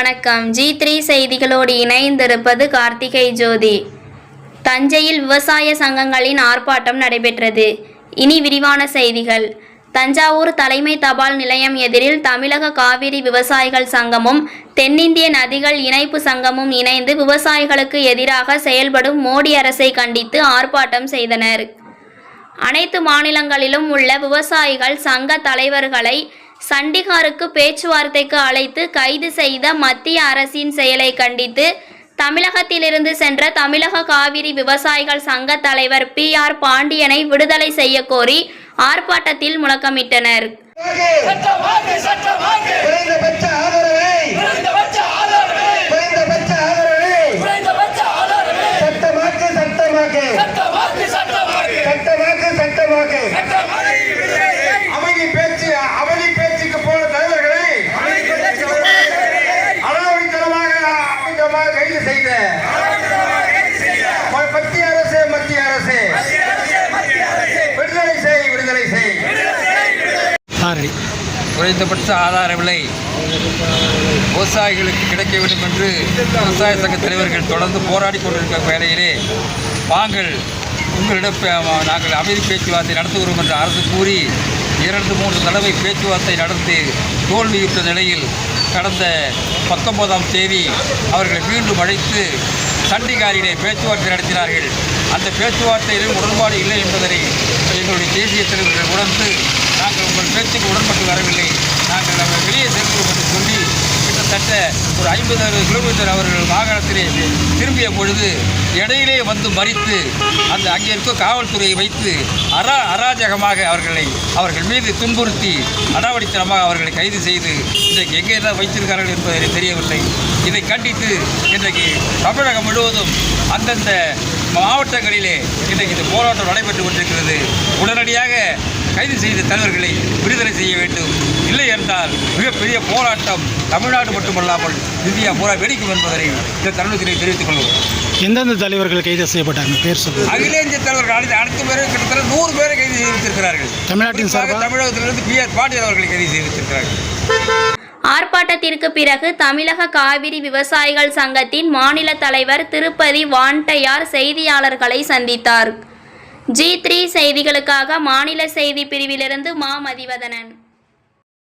வணக்கம். G three செய்திகளோடு இணைந்திருப்பது கார்த்திகை ஜோதி. தஞ்சையில் விவசாய சங்கங்களின் ஆர்ப்பாட்டம் நடைபெற்றது. இனி விரிவான செய்திகள். தஞ்சாவூர் தலைமை தபால் நிலையம் எதிரில் தமிழக காவிரி விவசாயிகள் சங்கமும் தென்னிந்திய நதிகள் இணைப்பு சங்கமும் இணைந்து விவசாயிகளுக்கு எதிராக செயல்படும் மோடி அரசை கண்டித்து ஆர்ப்பாட்டம் செய்தனர். அனைத்து மாநிலங்களிலும் உள்ள விவசாயிகள் சங்க தலைவர்களை சண்டிகாருக்கு பேச்சுவார்த்தைக்கு அழைத்து கைது செய்த மத்திய அரசின் செயலை கண்டித்து தமிழகத்திலிருந்து சென்ற தமிழக காவிரி விவசாயிகள் சங்க தலைவர் பி ஆர் பாண்டியனை விடுதலை செய்ய கோரி ஆர்ப்பாட்டத்தில் முழக்கமிட்டனர். செய்த. மத்திய அரசு. மத்திய அரசு. விடுதலை செய் விடுதலை செய். குறைந்தபட்ச ஆதார விலை விவசாயிகளுக்கு கிடைக்க வேண்டும் என்று விவசாய சங்க தலைவர்கள் தொடர்ந்து போராடி கொண்டிருக்கிற வேளையிலே தாங்கள் உங்களிடம் நாங்கள் அமைதி பேச்சுவார்த்தை நடத்துகிறோம் என்று அரசு கூறி இரண்டு மூன்று தடவை பேச்சுவார்த்தை நடத்தி தோல்வியுற்ற நிலையில் கடந்த பத்தொன்பதாம் தேதி அவர்களை மீண்டும் அழைத்து சண்டிகாரிலே பேச்சுவார்த்தை நடத்தினார்கள். அந்த பேச்சுவார்த்தையிலும் உடன்பாடு இல்லை என்பதனை எங்களுடைய தேசிய தலைவர்கள் உணர்ந்து நாங்கள் உங்கள் பேச்சுக்கு உடன்பட்டு வரவில்லை. நாங்கள் நம்ம வெளியே செல்கிறோம் என்று சொல்லி கிட்டத்தட்ட ஒரு ஐம்பது அறுபது கிலோமீட்டர் அவர்கள் வாகனத்திலே திரும்பிய பொழுது இடையிலே வந்து மறித்து அந்த அங்கே இருக்க காவல்துறையை வைத்து அரா அராஜகமாக அவர்களை அவர்கள் மீது துன்புறுத்தி அடாவடித்தனமாக அவர்களை கைது செய்து இன்றைக்கு எங்கே தான் வைத்திருக்கிறார்கள் என்பதை தெரியவில்லை. இதை கண்டித்து இன்றைக்கு தமிழகம் முழுவதும் அந்தந்த மாவட்டங்களிலே இன்றைக்கு இந்த போராட்டம் நடைபெற்று கொண்டிருக்கிறது. உடனடியாக கைது செய்த தலைவர்களை விடுதலை செய்ய வேண்டும். இல்லை என்றால் மிகப்பெரிய போராட்டம் தமிழ்நாடு மட்டுமல்லாமல் இந்தியா பூரா வெடிக்கும் என்பதை இந்த தருணத்திலே தெரிவித்துக் கொள்வோம் எந்தெந்த தலைவர்கள் கைது செய்யப்பட்டாங்க பேர் சொல்லுங்க. அகில இந்திய தலைவர்கள் அனைத்து அனைத்து பேரும் கிட்டத்தட்ட நூறு பேரை கைது செய்திருக்கிறார்கள். தமிழ்நாட்டின்? தமிழகத்திலிருந்து பி ஆர் பாண்டியன் அவர்களை கைது செய்திருக்கிறார்கள். ஆர்ப்பாட்டத்திற்கு பிறகு தமிழக காவிரி விவசாயிகள் சங்கத்தின் மாநில தலைவர் திருப்பதி வான்டையார் செய்தியாளர்களை சந்தித்தார். ஜி த்ரீ செய்திகளுக்காக மாநில செய்தி பிரிவிலிருந்து மா மதிவதனன்.